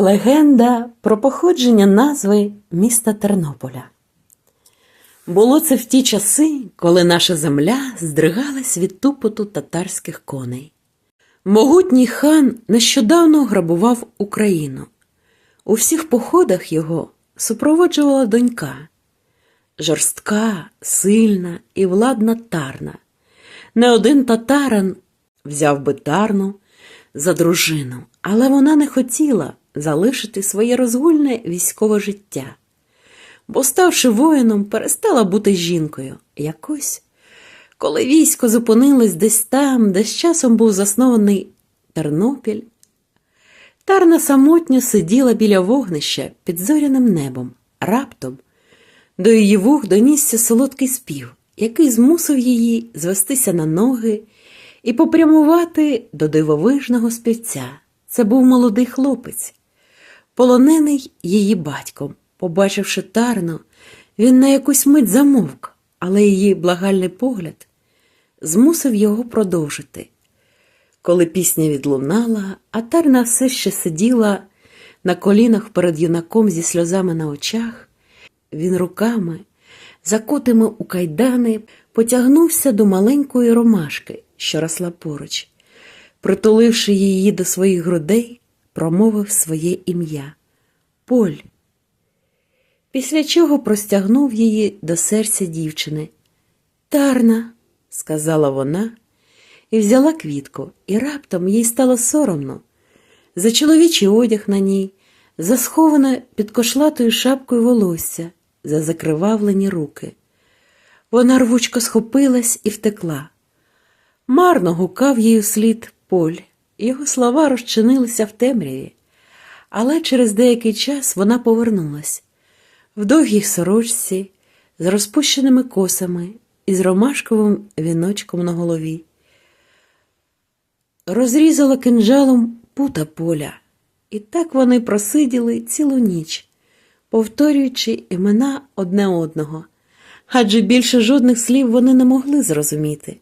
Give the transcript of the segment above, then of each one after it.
Легенда про походження назви міста Тернополя. Було це в ті часи, коли наша земля здригалась від тупоту татарських коней. Могутній хан нещодавно грабував Україну. У всіх походах його супроводжувала донька. Жорстка, сильна і владна тарна. Не один татарин взяв би тарну за дружину, але вона не хотіла залишити своє розгульне військове життя, бо, ставши воїном, перестала бути жінкою. Якось, коли військо зупинилось десь там, де з часом був заснований Тернопіль, Тарна самотньо сиділа біля вогнища під зоряним небом. Раптом до її вух донісся солодкий спів, який змусив її звестися на ноги і попрямувати до дивовижного співця. Це був молодий хлопець, полонений її батьком. Побачивши Тарну, він на якусь мить замовк, але її благальний погляд змусив його продовжити. Коли пісня відлунала, а Тарна все ще сиділа на колінах перед юнаком зі сльозами на очах, він руками, закутими у кайдани, потягнувся до маленької ромашки, що росла поруч. Притуливши її до своїх грудей, промовив своє ім'я Поль. Після чого простягнув її до серця дівчини. Тарна, сказала вона, і взяла квітку, і раптом їй стало соромно. За чоловічий одяг на ній, за сховане під кошлатою шапкою волосся, за закривавлені руки. Вона рвучко схопилась і втекла. Марно гукав їй слід поль, його слова розчинилися в темряві, але через деякий час вона повернулась в довгій сорочці, з розпущеними косами і з ромашковим віночком на голові. Розрізала кинджалом пута поля, і так вони просиділи цілу ніч, повторюючи імена одне одного, адже більше жодних слів вони не могли зрозуміти.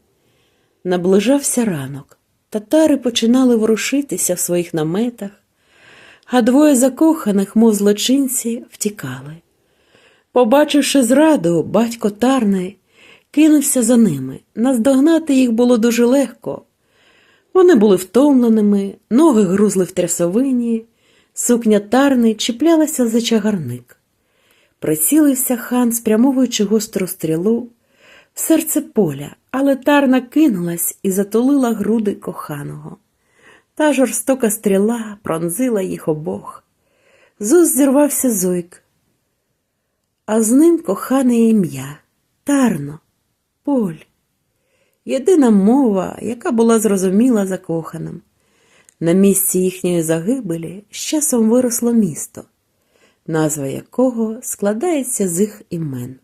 Наближався ранок, татари починали ворушитися в своїх наметах, а двоє закоханих, мов злочинці, втікали. Побачивши зраду, батько Тарни кинувся за ними. Наздогнати їх було дуже легко. Вони були втомленими, ноги грузли в трясовині, сукня тарни чіплялася за чагарник. Прицілився хан, спрямовуючи гостру стрілу в серце поля, але тарна кинулась і затулила груди коханого. Та жорстока стріла пронзила їх обох. З уст зірвався зойк, а з ним кохане ім'я Тарно, Поль. Єдина мова, яка була зрозуміла закоханим. На місці їхньої загибелі з часом виросло місто, назва якого складається з їх імен.